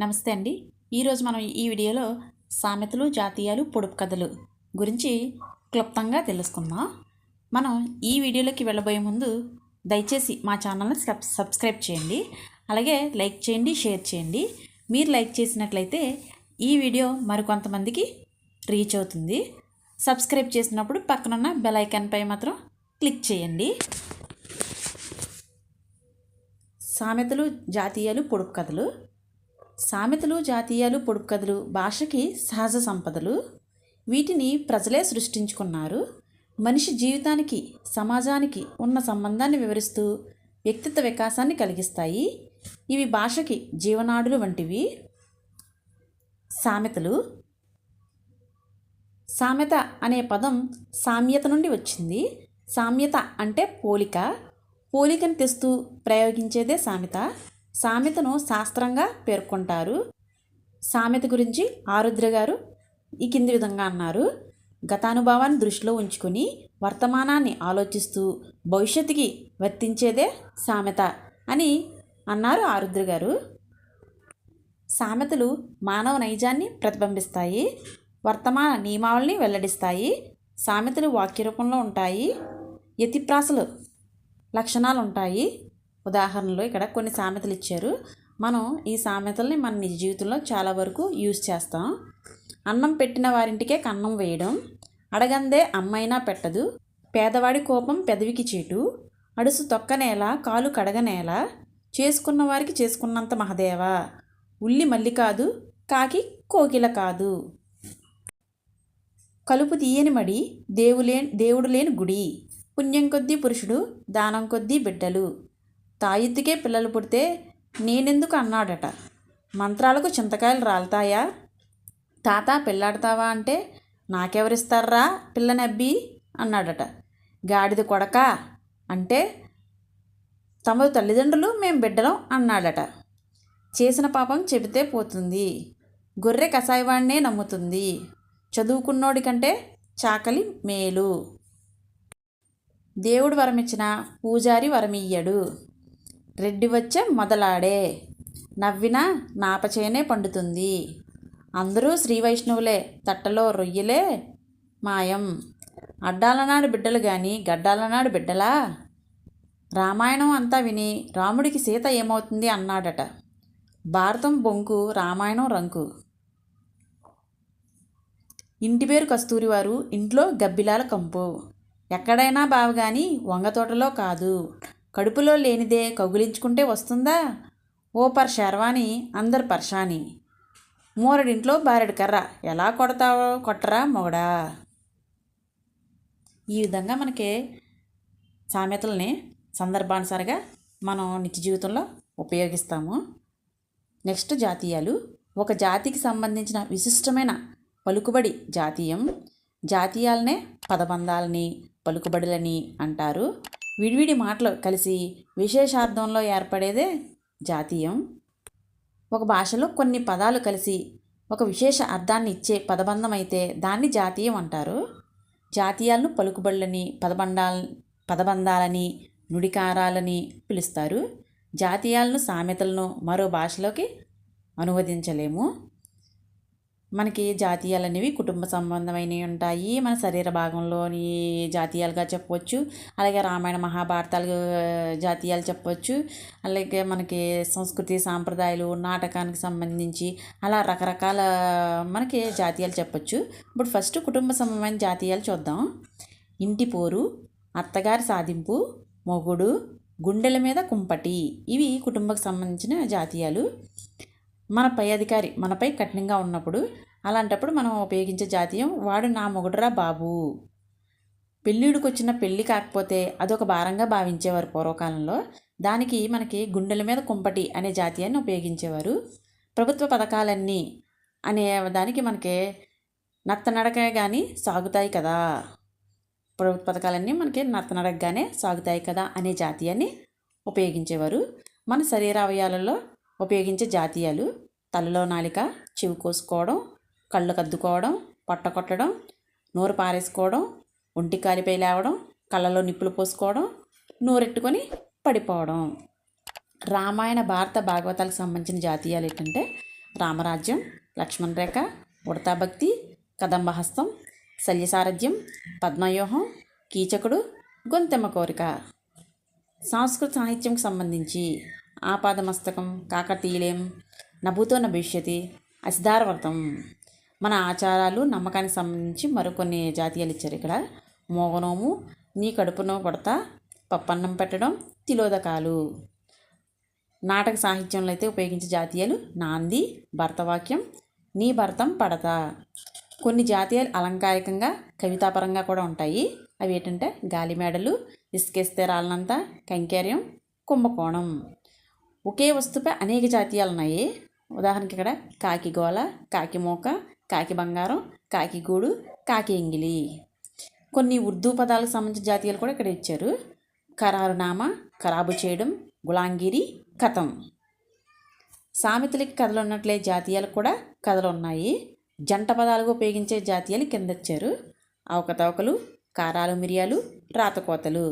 నమస్తే అండి. ఈరోజు మనం ఈ వీడియోలో సామెతలు జాతీయాలు పొడుపు కథలు గురించి క్లుప్తంగా తెలుసుకుందాం. మనం ఈ వీడియోలోకి వెళ్ళబోయే ముందు దయచేసి మా ఛానల్ని సబ్ సబ్స్క్రైబ్ చేయండి. అలాగే లైక్ చేయండి షేర్ చేయండి. మీరు లైక్ చేసినట్లయితే ఈ వీడియో మరికొంతమందికి రీచ్ అవుతుంది. సబ్స్క్రైబ్ చేసినప్పుడు పక్కనున్న బెల్ ఐకాన్పై మాత్రం క్లిక్ చేయండి. సామెతలు జాతీయాలు పొడుపు కథలు సామెతలు జాతీయాలు పొడుపు కథలు భాషకి సహజ సంపదలు. వీటిని ప్రజలే సృష్టించుకున్నారు. మనిషి జీవితానికి సమాజానికి ఉన్న సంబంధాన్ని వివరిస్తూ వ్యక్తిత్వ వికాసాన్ని కలిగిస్తాయి. ఇవి భాషకి జీవనాడులు వంటివి. సామెతలు. సామెత అనే పదం సామ్యత నుండి వచ్చింది. సామ్యత అంటే పోలిక. పోలికను తెస్తూ ప్రయోగించేదే సామెత. సామెతను శాస్త్రంగా పేర్కొంటారు. సామెత గురించి ఆరుద్ర గారు ఈ కింది విధంగా అన్నారు. గతానుభవాన్ని దృష్టిలో ఉంచుకొని వర్తమానాన్ని ఆలోచిస్తూ భవిష్యత్తుకి వర్తించేదే సామెత అని అన్నారు ఆరుద్ర గారు. సామెతలు మానవ నైజాన్ని ప్రతిబింబిస్తాయి వర్తమాన నియమావళిని వెల్లడిస్తాయి సామెతలు వాక్య రూపంలో ఉంటాయి యతిప్రాసలు లక్షణాలు ఉంటాయి ఉదాహరణలో ఇక్కడ కొన్ని సామెతలు ఇచ్చారు. మనం ఈ సామెతల్ని మన నిజ జీవితంలో చాలా వరకు యూజ్ చేస్తాం. అన్నం పెట్టిన వారింటికే కన్నం వేయడం అడగందే అమ్మైనా పెట్టదు పేదవాడి కోపం పెదవికి చేటు అడుసు తొక్కనేల కాలు కడగనేల చేసుకున్న వారికి చేసుకున్నంత మహదేవా ఉల్లి మల్లి కాదు కాకి కోకిల కాదు. కలుపు తీయని మడి దేవులే దేవుడు లేని గుడి పుణ్యం కొద్దీ పురుషుడు దానం కొద్దీ బిడ్డలు. తాయెత్తుకే పిల్లలు పుడితే నేనెందుకు అన్నాడట. మంత్రాలకు చింతకాయలు రాలుతాయా? తాత పెళ్ళాడతావా అంటే నాకెవరిస్తారా పిల్లనబ్బి? అన్నాడట. గాడిద కొడక అంటే తమ తల్లిదండ్రులు మేం బిడ్డలం అన్నాడట. చేసిన పాపం చెబితే పోతుంది. గొర్రె కషాయవాడినే నమ్ముతుంది. చదువుకున్నోడి కంటే చాకలి మేలు. దేవుడు వరమిచ్చిన పూజారి వరమియ్యడు. రెడ్డి వచ్చే మొదలాడే. నవ్వినా నాపచేనే పండుతుంది. అందరూ శ్రీ వైష్ణవులే తట్టలో రొయ్యలే మాయం. అడ్డాలనాడు బిడ్డలు గాని గడ్డాలనాడు బిడ్డలా? రామాయణం అంతా విని రాముడికి సీత ఏమవుతుంది అన్నాడట. భారతం బొంకు రామాయణం రంకు. ఇంటి పేరు కస్తూరివారు ఇంట్లో గబ్బిలాల కంపు. ఎక్కడైనా బావు కానీ వంగ తోటలో కాదు. కడుపులో లేనిదే కౌగిలించుకుంటే వస్తుందా? ఓ పర్ శర్వాణి అందరు పర్షాని మూరడింట్లో బారెడు కర్ర. ఎలా కొడతావో కొట్టరా మొగడా? ఈ విధంగా మనకి సామెతల్ని సందర్భానుసారిగా మనం నిత్య జీవితంలో ఉపయోగిస్తాము. నెక్స్ట్ జాతీయాలు. ఒక జాతికి సంబంధించిన విశిష్టమైన పలుకుబడి జాతీయం. జాతీయాలనే పదబంధాలని పలుకుబడులని అంటారు. విడివిడి మాటలు కలిసి విశేషార్థంలో ఏర్పడేదే జాతీయం. ఒక భాషలో కొన్ని పదాలు కలిసి ఒక విశేష అర్థాన్ని ఇచ్చే పదబంధం అయితే దాన్ని జాతీయం అంటారు. జాతీయాలను పలుకుబడులని పదబండాల పదబంధాలని నుడికారాలని పిలుస్తారు. జాతీయాలను సామెతలను మరో భాషలోకి అనువదించలేము. మనకి జాతీయాలు అనేవి కుటుంబ సంబంధమైనవి ఉంటాయి. మన శరీర భాగంలోని జాతీయాలుగా చెప్పవచ్చు అలాగే రామాయణ మహాభారతాలు జాతీయాలు చెప్పవచ్చు అలాగే మనకి సంస్కృతి సాంప్రదాయాలు నాటకానికి సంబంధించి అలా రకరకాల మనకి జాతీయాలు చెప్పవచ్చు ఇప్పుడు ఫస్ట్ కుటుంబ సంబంధమైన జాతీయాలు చూద్దాం. ఇంటి పోరు అత్తగారి సాధింపు మొగుడు గుండెల మీద కుంపటి. ఇవి కుటుంబకు సంబంధించిన జాతీయాలు. మన పై అధికారి మనపై కఠినంగా ఉన్నప్పుడు అలాంటప్పుడు మనం ఉపయోగించే జాతీయం వాడు నా మొగుడురా బాబు. పెళ్ళిడికి వచ్చిన పెళ్ళి కాకపోతే అదొక భారంగా భావించేవారు పూర్వకాలంలో. దానికి మనకి గుండెల మీద కుంపటి అనే జాతీయాన్ని ఉపయోగించేవారు. ప్రభుత్వ పథకాలన్నీ అనే దానికి మనకి నత్తనడక కానీ సాగుతాయి కదా. ప్రభుత్వ పథకాలన్నీ మనకి నత్తనడకగానే సాగుతాయి కదా అనే జాతీయాన్ని ఉపయోగించేవారు. మన శరీర అవయాలలో ఉపయోగించే జాతీయాలు. తలలో నాలిక చెవి కోసుకోవడం కళ్ళు కద్దుకోవడం పొట్ట కొట్టడం నోరు పారేసుకోవడం ఒంటి కాలిపై లేవడం కళ్ళలో నిప్పులు పోసుకోవడం నోరెట్టుకొని పడిపోవడం. రామాయణ భారత భాగవతాలకు సంబంధించిన జాతీయాలు ఏంటంటే రామరాజ్యం లక్ష్మణ రేఖ ఉడతాభక్తి కదంబహస్తం శల్యసారథ్యం పద్మవ్యూహం కీచకుడు గొంతెమ్మ కోరిక. సంస్కృత సాహిత్యంకు సంబంధించి ఆపాదమస్తకం కాకతీయులేం నభూతో భవిష్యతి అసిధారవ్రతం మన ఆచారాలు నమ్మకానికి సంబంధించి మరికొన్ని జాతీయాలు ఇచ్చారు ఇక్కడ. మోగనోము నీ కడుపునో పడతా పప్పన్నం పెట్టడం తిలోదకాలు. నాటక సాహిత్యంలో అయితే ఉపయోగించే జాతీయాలు నాంది భర్తవాక్యం నీ భర్తం పడతా. కొన్ని జాతీయాలు అలంకారికంగా కవితాపరంగా కూడా ఉంటాయి. అవి ఏంటంటే గాలిమేడలు ఇసుకేస్తే రాళ్ళనంత కంకేర్యం కుంభకోణం. ఒకే వస్తువుపై అనేక జాతీయాలు ఉన్నాయి ఉదాహరణకి ఇక్కడ కాకి గోల కాకి మోక కాకి బంగారం కాకి గూడు కాకి ఎంగిలి. కొన్ని ఉర్దూ పదాలకు సంబంధించిన జాతీయాలు కూడా ఇక్కడ ఇచ్చారు. ఖరారునామా ఖరాబు చేయడం గులాంగిరి కథం. సామెతలకి కథలు ఉన్నట్లే జాతీయాలు కూడా కథలు ఉన్నాయి. జంట పదాలుగా ఉపయోగించే జాతీయాలు కింద ఇచ్చారు. అవకతవకలు కారాలు మిరియాలు రాతకోతలు.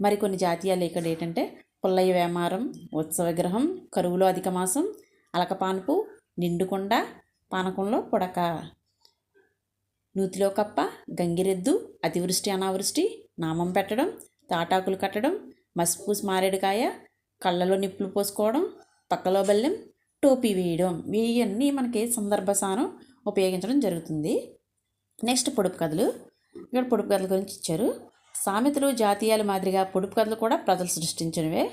మరికొన్ని జాతీయాలు ఇక్కడ ఏంటంటే పుల్లయ్య వేమారం ఉత్సవ విగ్రహం కరువులో అధిక మాసం అలకపానుపు నిండుకొండ పానకంలో పుడక. నూతిలో కప్ప గంగిరెద్దు అతివృష్టి అనావృష్టి నామం పెట్టడం తాటాకులు కట్టడం మసిపూసి మారేడుకాయ కళ్ళలో నిప్పులు పోసుకోవడం పక్కలో బెల్లం టోపీ వేయడం ఇవన్నీ మనకి సందర్భసానం ఉపయోగించడం జరుగుతుంది. నెక్స్ట్ పొడుపు కథలు. ఇక్కడ పొడుపు కథల గురించి ఇచ్చారు. సామెతలు జాతీయాల మాదిరిగా పొడుపు కథలు కూడా ప్రజలు సృష్టించినవే.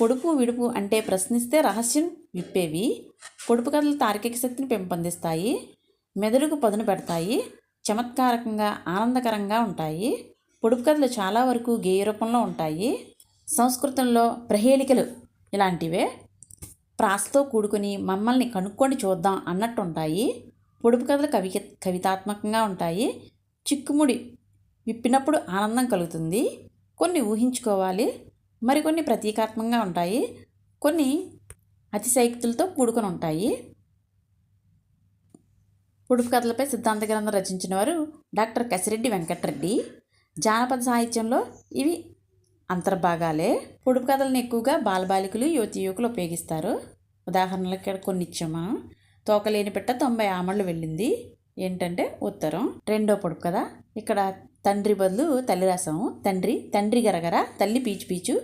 పొడుపు విడుపు అంటే ప్రశ్నిస్తే రహస్యం విప్పేవి. పొడుపు కథలు తార్కిక శక్తిని పెంపొందిస్తాయి. మెదడుకు పదును పెడతాయి. చమత్కారకంగా ఆనందకరంగా ఉంటాయి. పొడుపు కథలు చాలా వరకు గేయ రూపంలో ఉంటాయి. సంస్కృతంలో ప్రహేళికలు ఇలాంటివే. ప్రాసతో కూడుకుని మమ్మల్ని కనుక్కొని చూద్దాం అన్నట్టు ఉంటాయి పొడుపు కథలు కవి కవితాత్మకంగా ఉంటాయి. చిక్కుముడి విప్పినప్పుడు ఆనందం కలుగుతుంది. కొన్ని ఊహించుకోవాలి. మరికొన్ని ప్రతీకాత్మకంగా ఉంటాయి. కొన్ని అతిశయక్తులతో కూడుకొని ఉంటాయి. పొడుపు కథలపై సిద్ధాంత గ్రంథం రచించిన వారు డాక్టర్ కసిరెడ్డి వెంకటరెడ్డి. జానపద సాహిత్యంలో ఇవి అంతర్భాగాలే. పొడుపు కథలను ఎక్కువగా బాలబాలికలు యువతి యువకులు ఉపయోగిస్తారు. ఉదాహరణలకు ఇక్కడ కొన్ని ఇచ్చామా తోకలేని పెట్ట తొంభై ఆమళ్ళు వెళ్ళింది. ఏంటంటే ఉత్తరం. రెండో పొడుపు కథ. ఇక్కడ తండ్రి బదులు తల్లి రాసాము. తండ్రి తండ్రి గరగర తల్లి పీచు పీచు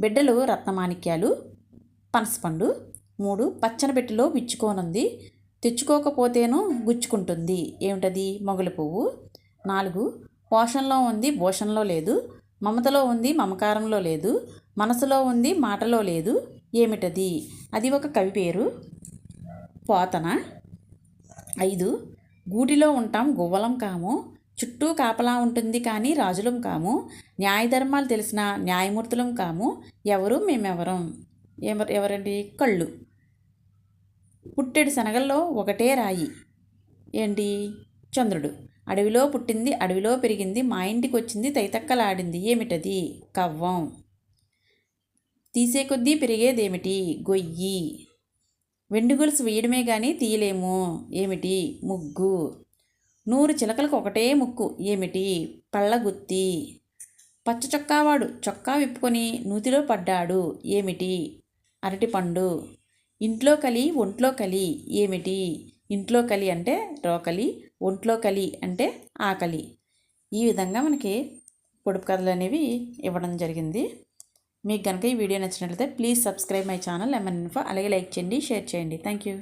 బిడ్డలు రత్నమాణిక్యాలు పనసపండు మూడు పచ్చని పెట్టెలో విచ్చుకోనుంది. తెచ్చుకోకపోతేనూ గుచ్చుకుంటుంది. ఏమిటది? మొగలి పువ్వు. నాలుగు పోషణలో ఉంది భూషణలో లేదు. మమతలో ఉంది మమకారంలో లేదు. మనసులో ఉంది మాటలో లేదు. ఏమిటది? అది ఒక కవి పేరు. పోతన. ఐదు గూటిలో ఉంటాం గువ్వలం కాము. చుట్టూ కాపలా ఉంటుంది కానీ రాజులం కాము. న్యాయధర్మాలు తెలిసిన న్యాయమూర్తులం కాము. ఎవరు? మేమెవరం. ఎవరు ఎవరండి? కళ్ళు. పుట్టెడు శనగల్లో ఒకటే రాయి. ఏంటి? చంద్రుడు. అడవిలో పుట్టింది అడవిలో పెరిగింది మా ఇంటికి వచ్చింది తైతక్కలాడింది. ఏమిటది? కవ్వం. తీసే కొద్దీ పెరిగేదేమిటి? గొయ్యి. వెండుగొలుసు వేయడమే కానీ తీయలేము. ఏమిటి? ముగ్గు. నూరు చిలకలకు ఒకటే ముక్కు. ఏమిటి? పళ్ళగుత్తి. పచ్చ చొక్కావాడు చొక్కా విప్పుకొని నూతిలో పడ్డాడు. ఏమిటి? అరటిపండు ఇంట్లో కలి ఒంట్లో కలి. ఏమిటి? ఇంట్లో కలి అంటే రోకలి ఒంట్లో కలి అంటే ఆకలి. ఈ విధంగా మనకి పొడుపు కథలు అనేవి ఇవ్వడం జరిగింది. మీకు కనుక ఈ వీడియో నచ్చినట్లయితే please subscribe my channel MN info. అలాగే లైక్ చేయండి షేర్ చేయండి. Thank you.